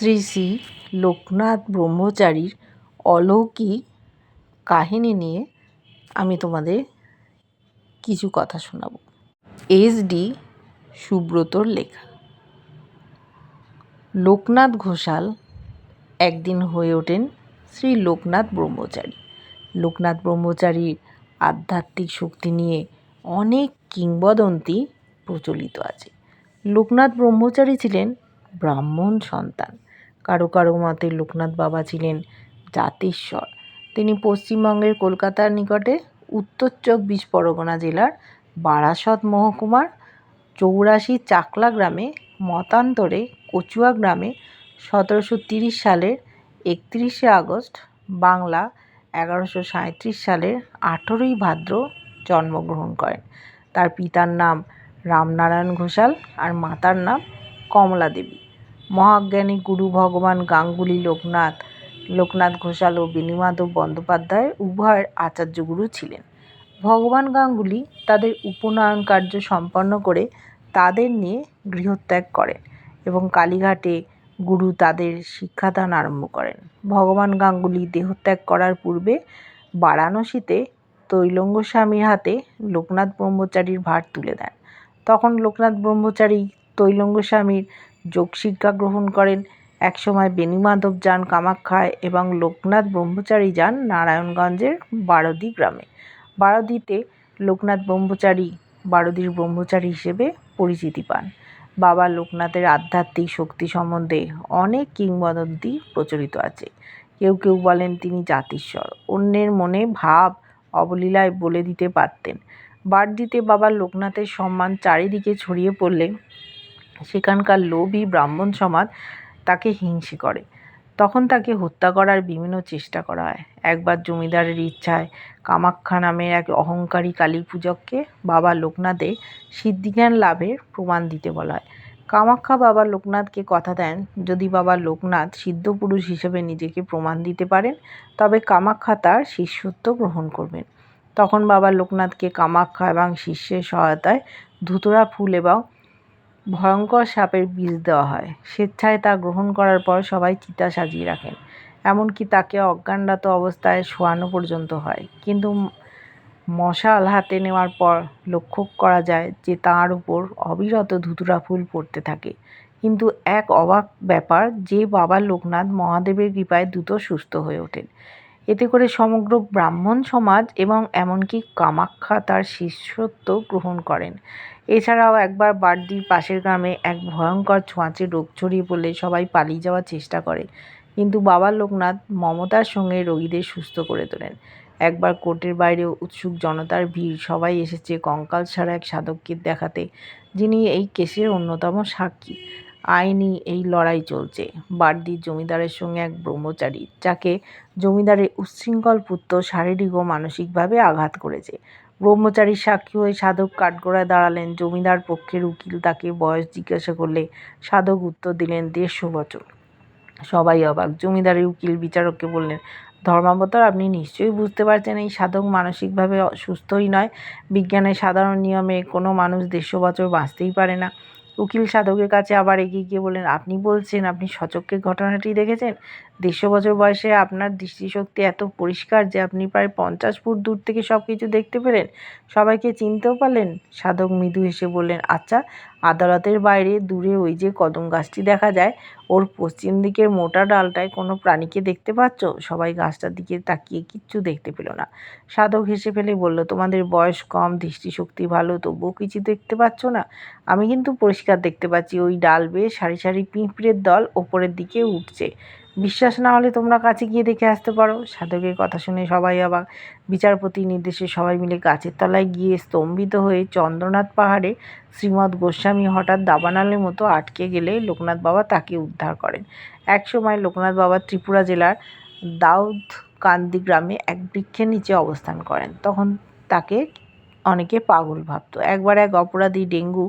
শ্রী শ্রী লোকনাথ ব্রহ্মচারীর অলৌকিক কাহিনী নিয়ে আমি তোমাদের কিছু কথা শোনাব। এস ডি সুব্রতর লেখা। লোকনাথ ঘোষাল একদিন হয়ে ওঠেন শ্রী লোকনাথ ব্রহ্মচারী। লোকনাথ ব্রহ্মচারীর আধ্যাত্মিক শক্তি নিয়ে অনেক কিংবদন্তি প্রচলিত আছে। লোকনাথ ব্রহ্মচারী ছিলেন ব্রাহ্মণ সন্তান। কারও কারও মতে লোকনাথ বাবা ছিলেন জাতিস্বর। তিনি পশ্চিমবঙ্গের কলকাতার নিকটে উত্তর চব্বিশ পরগনা জেলার বারাসত মহকুমার চৌরাশি চাকলা গ্রামে মতান্তরে কচুয়া গ্রামে সতেরোশো তিরিশ সালের একত্রিশে আগস্ট বাংলা এগারোশো সাঁইত্রিশ সালের আঠেরোই ভাদ্র জন্মগ্রহণ করেন। তার পিতার নাম রামনারায়ণ ঘোষাল আর মাতার নাম কমলা দেবী মহাজ্ঞানী গুরু ভগবান গাঙ্গুলি লোকনাথ লোকনাথ ঘোষাল ও বেণীমাধব বন্দ্যোপাধ্যায় উভয়ের আচার্যগুরু ছিলেন। ভগবান গাঙ্গুলি তাদের উপনয়ন কার্য সম্পন্ন করে তাদের নিয়ে গৃহত্যাগ করেন এবং কালীঘাটে গুরু তাদের শিক্ষাদান আরম্ভ করেন। ভগবান গাঙ্গুলি দেহত্যাগ করার পূর্বে বারাণসীতে তৈলঙ্গ স্বামীর হাতে লোকনাথ ব্রহ্মচারীর ভার তুলে দেন। তখন লোকনাথ ব্রহ্মচারী তৈলঙ্গ স্বামীর যোগশিক্ষা গ্রহণ করেন। একসময় বেণীমাধব যান কামাখ্যায় এবং লোকনাথ ব্রহ্মচারী যান নারায়ণগঞ্জের বারদি গ্রামে। বারদিতে লোকনাথ ব্রহ্মচারী বারদির ব্রহ্মচারী হিসেবে পরিচিতি পান। বাবা লোকনাথের আধ্যাত্মিক শক্তি সম্বন্ধে অনেক কিংবদন্তি প্রচলিত আছে। কেউ কেউ বলেন তিনি জাতিস্বর। অন্যের মনে ভাব অবলীলায় বলে দিতে পারতেন। বারদিতে বাবা লোকনাথের সম্মান চারিদিকে ছড়িয়ে পড়লে সেখানকার লোভী ব্রাহ্মণ সমাজ তাকে হিংসে করে। তখন তাকে হত্যা করার বিভিন্ন চেষ্টা করা হয়। একবার জমিদারের ইচ্ছায় কামাখ্যা নামের এক অহংকারী কালী পূজককে বাবা লোকনাথে সিদ্ধিজ্ঞান লাভের প্রমাণ দিতে বলা হয়। কামাখ্যা বাবা লোকনাথকে কথা দেন, যদি বাবা লোকনাথ সিদ্ধ পুরুষ হিসেবে নিজেকে প্রমাণ দিতে পারেন, তবে কামাখ্যা তার শিষ্যত্ব গ্রহণ করবেন। তখন বাবা লোকনাথকে কামাখ্যা এবং শিষ্যের সহায়তায় ধুতরা ফুল এবং ভয়ঙ্কর সাপের বীজ দেওয়া হয়। স্বেচ্ছায় তা গ্রহণ করার পর সবাই চিতা সাজিয়ে রাখেন। এমনকি তাকে অজ্ঞানরত অবস্থায় শোয়ানো পর্যন্ত হয়। কিন্তু মশাল হাতে নেওয়ার পর লক্ষ্য করা যায় যে তাঁর উপর অবিরত ধুতুরা ফুল পড়তে থাকে। কিন্তু এক অবাক ব্যাপার, যে বাবা লোকনাথ মহাদেবের কৃপায় দ্রুত সুস্থ হয়ে ওঠেন। এতে করে সমগ্র ব্রাহ্মণ সমাজ এবং এমনকি কামাখ্যা তার শিষ্যত্ব গ্রহণ করেন। এছাড়াও একবার বাড়দির পাশের গ্রামে এক ভয়ঙ্কর ছোঁয়াচে রোগ ছড়িয়ে পড়লে সবাই পালিয়ে যাওয়ার চেষ্টা করে। কিন্তু বাবা লোকনাথ মমতার সঙ্গে রোগীদের সুস্থ করে তোলেন। একবার কোর্টের বাইরে উৎসুক জনতার ভিড়, সবাই এসেছে কঙ্কাল ছাড়া এক সাধককে দেখাতে, যিনি এই কেসের অন্যতম সাক্ষী। আইনি এই লড়াই চলছে। বাড়দির জমিদারের সঙ্গে এক ব্রহ্মচারী, যাকে জমিদারের উচ্ছৃঙ্খল পুত্র শারীরিক ও মানসিকভাবে আঘাত করেছে। ব্রহ্মচারীর সাক্ষী হয়ে সাধক কাঠগড়ায় দাঁড়ালেন। জমিদার পক্ষের উকিল তাকে বয়স জিজ্ঞাসা করলে সাধক উত্তর দিলেন, দেড়শো বছর। সবাই অবাক। জমিদারের উকিল বিচারককে বললেন, ধর্মাবতার, আপনি নিশ্চয়ই বুঝতে পারছেন এই সাধক মানসিকভাবে সুস্থই নয়। বিজ্ঞানের সাধারণ নিয়মে কোনো মানুষ দেড়শো বছর বাঁচতেই পারে না। উকিল সাধকের কাছে আবার এগিয়ে গিয়ে বললেন, আপনি বলছেন, আপনি সচক্ষে ঘটনাটি দেখেছেন? দেড়শো বছর বয়সে আপনার দৃষ্টিশক্তি এত পরিষ্কার যে আপনি প্রায় পঞ্চাশ ফুট দূর থেকে সব কিছু দেখতে পেলেন? সবাইকে চিনতেও পারলেন? সাধক মৃদু হেসে বললেন আচ্ছা আদালতের বাইরে দূরে ওই যে কদম গাছটি দেখা যায়, ওর পশ্চিম দিকের মোটা ডালটায় কোনো প্রাণীকে দেখতে পাচ্ছ? সবাই গাছটার দিকে তাকিয়ে কিচ্ছু দেখতে পেল না। সাধক হেসে ফেলে বলল, তোমাদের বয়স কম, দৃষ্টিশক্তি ভালো, তবুও কিছু দেখতে পাচ্ছ না? আমি কিন্তু পরিষ্কার দেখতে পাচ্ছি, ওই ডাল বেয়ে সারি সারি পিঁপড়ের দল ওপরের দিকে উঠছে। বিশ্বাস না হলে তোমরা কাছে গিয়ে দেখে আসতে পারো। সাধকের কথা শুনে সবাই আবার বিচারপতি নির্দেশে সবাই মিলে গাছের তলায় গিয়ে স্তম্ভিত হয়ে চন্দ্রনাথ পাহাড়ে শ্রীমৎ গোস্বামী হঠাৎ দাবানালের মতো আটকে গেলে লোকনাথ বাবা তাকে উদ্ধার করেন। এক সময় লোকনাথ বাবা ত্রিপুরা জেলার দাউদ কান্দি গ্রামে এক বৃক্ষের নিচে অবস্থান করেন। তখন তাকে অনেকে পাগল ভাবত। একবার এক অপরাধী ডেঙ্গু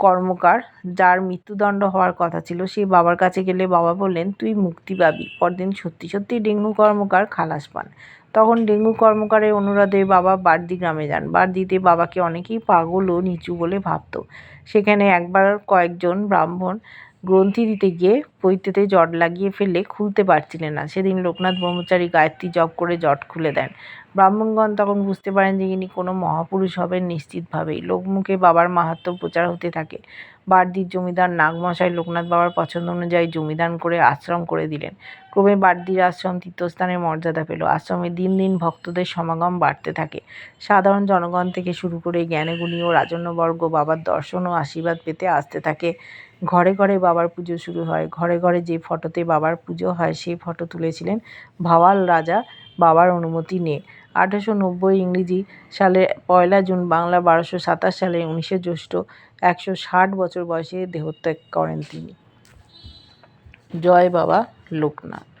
কর্মকার যার মৃত্যুদণ্ড হওয়ার কথা ছিল, সে বাবার কাছে গেলে বাবা বললেন, তুই মুক্তি পাবি। পরদিন সত্যি সত্যি ডেঙ্গু কর্মকার খালাস পান। তখন ডেঙ্গু কর্মকারের অনুরাধে বাবা বারদি গ্রামে যান। বারদিতে বাবাকে অনেকেই পাগল ও নিচু বলে ভাবত। সেখানে একবার কয়েকজন ব্রাহ্মণ গ্রন্থি দিতে গিয়ে পৈতেতে জট লাগিয়ে ফেললে খুলতে পারছিলেন না। সেদিন লোকনাথ ব্রহ্মচারী গায়ত্রী জপ করে জট খুলে দেন। ব্রাহ্মণগণ তখন বুঝতে পারেন যে ইনি কোনো মহাপুরুষ হবেন নিশ্চিতভাবেই। লোকমুখে বাবার মাহাত্ম্য প্রচার হতে থাকে। বাড়দির জমিদার নাগমশাই লোকনাথ বাবার পছন্দ অনুযায়ী জমিদান করে আশ্রম করে দিলেন। ক্রমে বাড়দির আশ্রম তীর্থস্থানের মর্যাদা পেল। আশ্রমে দিন দিন ভক্তদের সমাগম বাড়তে থাকে। সাধারণ জনগণ থেকে শুরু করে জ্ঞানীগুণী ও রাজন্যবর্গ বাবার দর্শন ও আশীর্বাদ পেতে আসতে থাকে। ঘরে ঘরে বাবার পুজো শুরু হয়। ঘরে ঘরে যে ফটোতে বাবার পুজো হয় সেই ফটো তুলেছিলেন ভাওয়াল রাজা বাবার অনুমতি নিয়ে। আঠেরোশো নব্বই ইংরেজি সালে পয়লা জুন বাংলা বারোশো সাতাশ সালে উনিশে জ্যৈষ্ঠ একশো ষাট বছর বয়সে দেহত্যাগ করেন তিনি। জয় বাবা লোকনাথ।